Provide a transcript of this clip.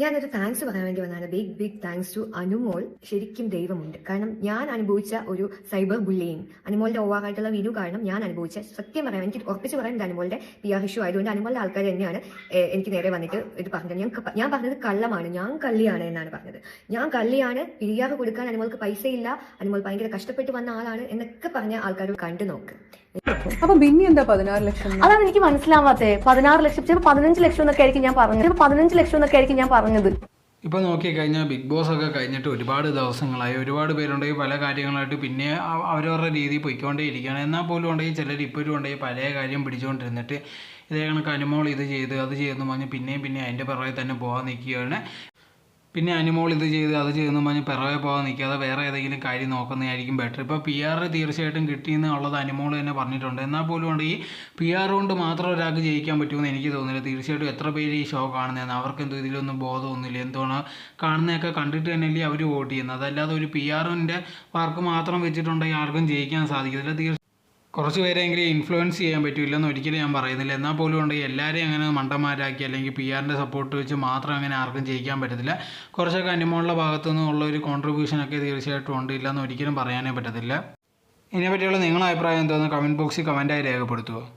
ഞാനൊരു താങ്ക്സ് പറയാൻ വേണ്ടി വന്നാണ് big big thanks to Anumol. ശരിക്കും ദൈവമുണ്ട്. കാരണം ഞാൻ അനുഭവിച്ച ഒരു സൈബർ ബുള്ളിയും അനുമോളുടെ ഓവാറായിട്ടുള്ള വീഡിയോ കാരണം ഞാൻ അനുഭവിച്ച സത്യം പറയാം എനിക്ക് ഉറപ്പിച്ച് പറയാൻ അനുമോളുടെ പി ആർ ഇഷ്യൂ ആയതുകൊണ്ട് അനുമോളുടെ ആൾക്കാർ തന്നെയാണ് എനിക്ക് നേരെ വന്നിട്ട് ഇത് പറഞ്ഞത്. ഞാൻ ഞാൻ പറഞ്ഞത് കള്ളമാണ്. ഞാൻ കള്ളിയാണ് എന്നാണ് പറഞ്ഞത്. ഞാൻ കള്ളിയാണ് പി ആർ കൊടുക്കാൻ അനുമോൾക്ക് പൈസയില്ല അനുമോൾ ഭയങ്കര കഷ്ടപ്പെട്ട് വന്ന ആളാണ് എന്നൊക്കെ പറഞ്ഞ ആൾക്കാർ കണ്ടു നോക്ക്. അപ്പൊ പിന്നെ എന്താ പതിനാറ് ലക്ഷം അതാണ് എനിക്ക് മനസ്സിലാവാത്തേ. പതിനാറ് ലക്ഷം ചിലപ്പോൾ പതിനഞ്ച് ലക്ഷം എന്നൊക്കെ ആയിരിക്കും ഞാൻ പറഞ്ഞത്. ചിലപ്പോൾ പതിനഞ്ച് ലക്ഷം എന്നൊക്കെ ആയിരിക്കും ഞാൻ പറഞ്ഞത്. ഇപ്പോൾ നോക്കിക്കഴിഞ്ഞാൽ ബിഗ് ബോസ് ഒക്കെ കഴിഞ്ഞിട്ട് ഒരുപാട് ദിവസങ്ങളായി. ഒരുപാട് പേരുണ്ടെങ്കിൽ പല കാര്യങ്ങളായിട്ട് പിന്നെ അവ- അവരവരുടെ രീതി പൊയ്ക്കൊണ്ടേ ഇരിക്കുകയാണ്. എന്നാൽ പോലും ഉണ്ടെങ്കിൽ ചിലർ ഇപ്പോഴും ഉണ്ടെങ്കിൽ പല കാര്യം പിടിച്ചുകൊണ്ടിരുന്നിട്ട് ഇതേ കണക്ക് അനുമോൾ ഇത് ചെയ്ത് അത് ചെയ്തെന്ന് പറഞ്ഞ് പിന്നെയും പിന്നെ അതിന്റെ പിറകെ തന്നെ പോകാൻ നിൽക്കുകയാണ്. പിന്നെ അനിമോൾ ഇത് ചെയ്ത് അത് ചെയ്തെന്ന് പറഞ്ഞ് പിറകെ പോകാൻ നിൽക്കാതെ വേറെ ഏതെങ്കിലും കാര്യം നോക്കുന്നതായിരിക്കും ബെറ്റർ ഇപ്പോൾ പി ആർ തീർച്ചയായിട്ടും കിട്ടിയെന്നുള്ളത് അനിമോൾ തന്നെ പറഞ്ഞിട്ടുണ്ട്. എന്നാൽ പോലും ഉണ്ട് ഈ പി ആർ കൊണ്ട് മാത്രം ഒരാൾക്ക് ജയിക്കാൻ പറ്റുമെന്ന് എനിക്ക് തോന്നുന്നില്ല. തീർച്ചയായിട്ടും എത്ര പേര് ഈ ഷോ കാണുന്നതെന്ന് അവർക്ക് എന്തോ ഇതിലൊന്നും ബോധമൊന്നുമില്ല. എന്തുകൊണ്ട് കാണുന്നതൊക്കെ കണ്ടിട്ട് തന്നെയല്ലേ അവർ വോട്ട് ചെയ്യുന്നത്? അതല്ലാതെ ഒരു പി ആറിന്റെ വർക്ക് മാത്രം വെച്ചിട്ടുണ്ടെങ്കിൽ ആർക്കും ജയിക്കാൻ സാധിക്കത്തില്ല. തീർച്ചയായും കുറച്ച് പേരെങ്കിലും ഇൻഫ്ലുവൻസ് ചെയ്യാൻ പറ്റില്ലെന്ന് ഒരിക്കലും ഞാൻ പറയുന്നില്ല. എന്നാൽ പോലും ഉണ്ടെങ്കിൽ എല്ലാവരെയും അങ്ങനെ മണ്ടന്മാരാക്കി അല്ലെങ്കിൽ പി ആറിന്റെ സപ്പോർട്ട് വെച്ച് മാത്രം അങ്ങനെ ആർക്കും ജയിക്കാൻ പറ്റത്തില്ല. കുറച്ചൊക്കെ അനുമോളുടെ ഭാഗത്തു നിന്നുള്ള ഒരു കോൺട്രിബ്യൂഷനൊക്കെ തീർച്ചയായിട്ടും ഉണ്ട്. ഇല്ലെന്ന് ഒരിക്കലും പറയാനേ പറ്റത്തില്ല. ഇതിനെപ്പറ്റിയുള്ള നിങ്ങളുടെ അഭിപ്രായം എന്താണെന്ന് കമന്റ് ബോക്സിൽ കമന്റായി രേഖപ്പെടുത്തുക.